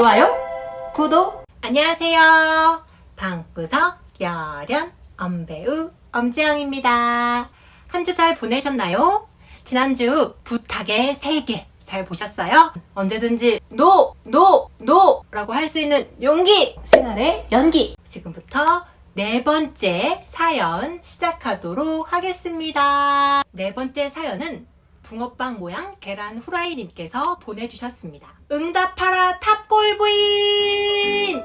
좋아요, 구독. 안녕하세요. 방구석 열연 엄배우 엄지영입니다. 한 주 잘 보내셨나요? 지난주 부탁의 세계 잘 보셨어요? 언제든지 노, 노, 노! 라고 할 수 있는 용기! 생활의 연기! 지금부터 네 번째 사연 시작하도록 하겠습니다. 네 번째 사연은 붕어빵 모양 계란 후라이님께서 보내주셨습니다. 응답하라 탑골부인!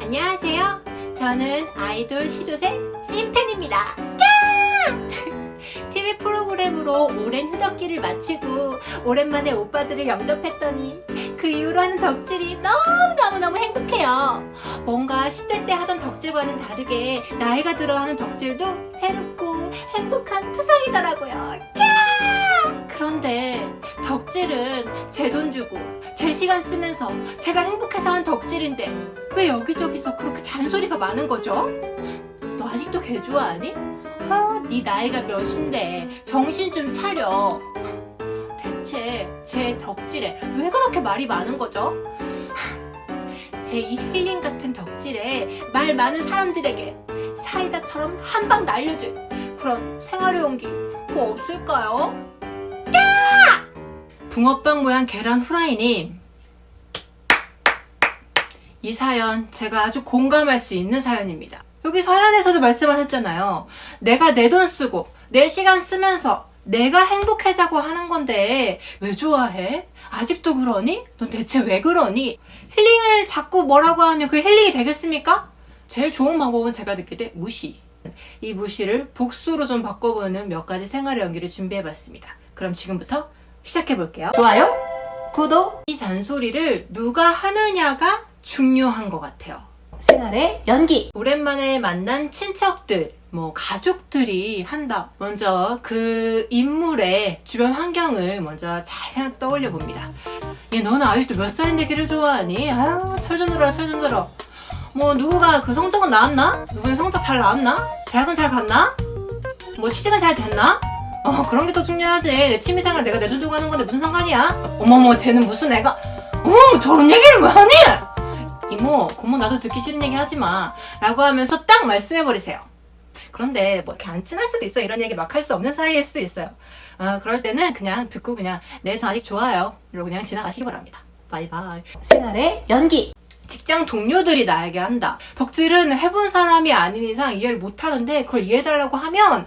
안녕하세요. 저는 아이돌 시조새 찐팬입니다. 야! TV 프로그램으로 오랜 휴덕기를 마치고 오랜만에 오빠들을 영접했더니 그 이후로 하는 덕질이 너무너무너무 행복해요. 뭔가 10대 때 하던 덕질과는 다르게 나이가 들어 하는 덕질도 새롭고 행복한 투성이더라고요. 주고 제 시간 쓰면서 제가 행복해서 하는 덕질인데 왜 여기저기서 그렇게 잔소리가 많은 거죠? 너 아직도 개 좋아하니? 아, 네 나이가 몇인데 정신 좀 차려. 대체 제 덕질에 왜 그렇게 말이 많은 거죠? 제 이 힐링 같은 덕질에 말 많은 사람들에게 사이다처럼 한 방 날려줄 그런 생활의 용기 뭐 없을까요? 야! 붕어빵 모양 계란 후라이님 이 사연 제가 아주 공감할 수 있는 사연입니다. 여기 서연에서도 말씀하셨잖아요. 내가 내 돈 쓰고 내 시간 쓰면서 내가 행복해자고 하는 건데 왜 좋아해? 아직도 그러니? 넌 대체 왜 그러니? 힐링을 자꾸 뭐라고 하면 그 힐링이 되겠습니까? 제일 좋은 방법은 제가 때 무시. 이 무시를 복수로 좀 바꿔보는 몇 가지 생활의 연기를 준비해봤습니다. 그럼 지금부터 시작해 볼게요. 좋아요, 구독. 이 잔소리를 누가 하느냐가 중요한 것 같아요. 생활의 연기. 오랜만에 만난 친척들, 뭐 가족들이 한다. 먼저 그 인물의 주변 환경을 먼저 잘 생각 떠올려 봅니다. 얘 너는 아직도 몇 살인데 걔를 좋아하니? 아유 철좀 들어라 철좀 들어. 뭐 누구가 그 성적은 나왔나? 누구는 성적 잘 나왔나? 대학은 잘 갔나? 뭐 취직은 잘 됐나? 어 그런 게 더 중요하지. 내 취미생활 내가 내돈 주고 하는 건데 무슨 상관이야? 어머머 쟤는 무슨 애가 어머 저런 얘기를 왜 하니? 이모 고모 나도 듣기 싫은 얘기 하지 마 라고 하면서 딱 말씀해 버리세요. 그런데 뭐 이렇게 안 친할 수도 있어 이런 얘기 막 할 수 없는 사이일 수도 있어요. 어, 그럴 때는 그냥 듣고 그냥 네저 아직 좋아요 이러고 그냥 지나가시기 바랍니다. 바이바이. 생활의 연기. 직장 동료들이 나에게 한다. 덕질은 해본 사람이 아닌 이상 이해를 못 하는데 그걸 이해해달라고 하면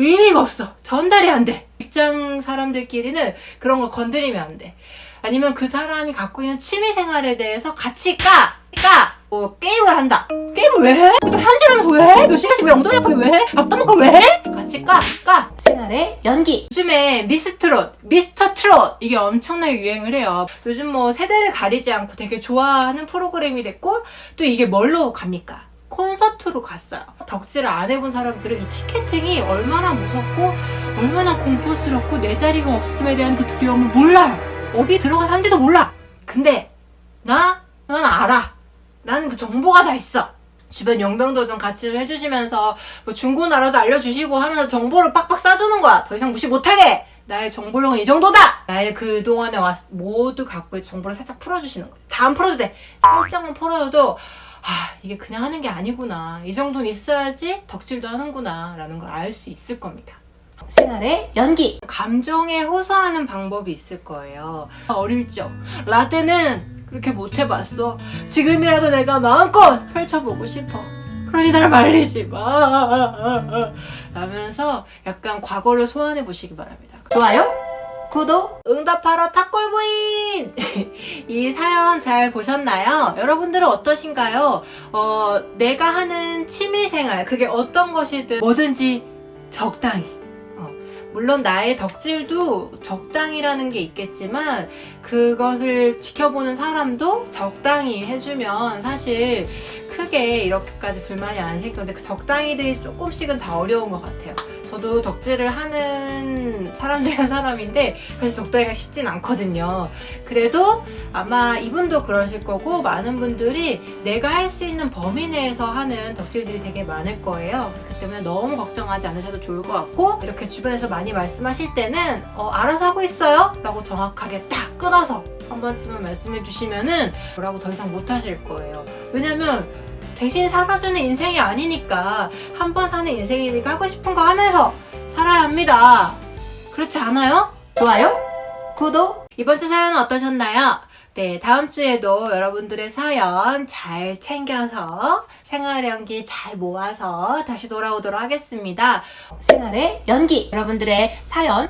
의미가 없어. 전달이 안 돼. 직장 사람들끼리는 그런 걸 건드리면 안 돼. 아니면 그 사람이 갖고 있는 취미 생활에 대해서 같이 까! 까! 뭐, 게임을 한다. 게임을 왜 해? 또 현질하면서 왜 해? 몇 시간씩 왜 엉덩이 아프게 왜 해? 밥 떠먹고 왜 해? 같이 까! 까! 생활의 연기. 요즘에 미스트롯, 미스터 트롯 이게 엄청나게 유행을 해요. 요즘 뭐 세대를 가리지 않고 되게 좋아하는 프로그램이 됐고 또 이게 뭘로 갑니까? 콘서트로 갔어요. 덕질을 안 해본 사람들은 이 티켓팅이 얼마나 무섭고 얼마나 공포스럽고 내 자리가 없음에 대한 그 두려움을 몰라요. 어디 들어가서 한지도 몰라. 근데 나? 난 알아. 나는 그 정보가 다 있어. 주변 용병도 좀 같이 좀 해주시면서 뭐 중고나라도 알려주시고 하면서 정보를 빡빡 싸주는 거야. 더 이상 무시 못하게. 나의 정보력은 이 정도다. 나의 그동안에 왔 모두 갖고 있는 정보를 살짝 풀어주시는 거야. 다안 풀어도 돼. 살짝만 풀어도 아 이게 그냥 하는 게 아니구나. 이 정도는 있어야지 덕질도 하는구나. 라는 걸 알 수 있을 겁니다. 생활의 연기. 감정에 호소하는 방법이 있을 거예요. 어릴 적. 라떼는 그렇게 못 해봤어. 지금이라도 내가 마음껏 펼쳐보고 싶어. 그러니 날 말리지 마. 라면서 약간 과거를 소환해 보시기 바랍니다. 좋아요? 구독, 응답하러 탁골부인! 이 사연 잘 보셨나요? 여러분들은 어떠신가요? 어, 내가 하는 취미생활, 그게 어떤 것이든 뭐든지 적당히. 어, 물론 나의 덕질도 적당이라는 게 있겠지만 그것을 지켜보는 사람도 적당히 해주면 사실 크게 이렇게까지 불만이 안 생길 건데 그 적당히들이 조금씩은 다 어려운 것 같아요. 저도 덕질을 하는 사람 중에 한 사람인데 사실 적당히가 쉽진 않거든요. 그래도 아마 이분도 그러실 거고 많은 분들이 내가 할 수 있는 범위 내에서 하는 덕질들이 되게 많을 거예요. 그렇기 때문에 너무 걱정하지 않으셔도 좋을 것 같고 이렇게 주변에서 많이 말씀하실 때는 어, 알아서 하고 있어요? 라고 정확하게 딱 끊어 서 한 번쯤은 말씀해 주시면은 뭐라고 더 이상 못 하실 거예요. 왜냐면 대신 살아주는 인생이 아니니까 한 번 사는 인생이니까 하고 싶은 거 하면서 살아야 합니다. 그렇지 않아요? 좋아요? 구독? 이번 주 사연은 어떠셨나요? 네, 다음 주에도 여러분들의 사연 잘 챙겨서 생활의 연기 잘 모아서 다시 돌아오도록 하겠습니다. 생활의 연기! 여러분들의 사연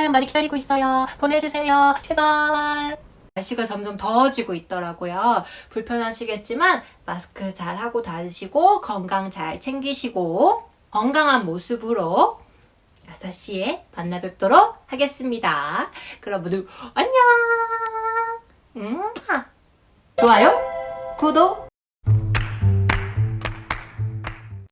사연 많이 기다리고 있어요. 보내주세요. 제발. 날씨가 점점 더워지고 있더라고요. 불편하시겠지만 마스크 잘 하고 다니시고 건강 잘 챙기시고 건강한 모습으로 6시에 만나 뵙도록 하겠습니다. 그럼 모두 안녕! 음, 좋아요, 구독,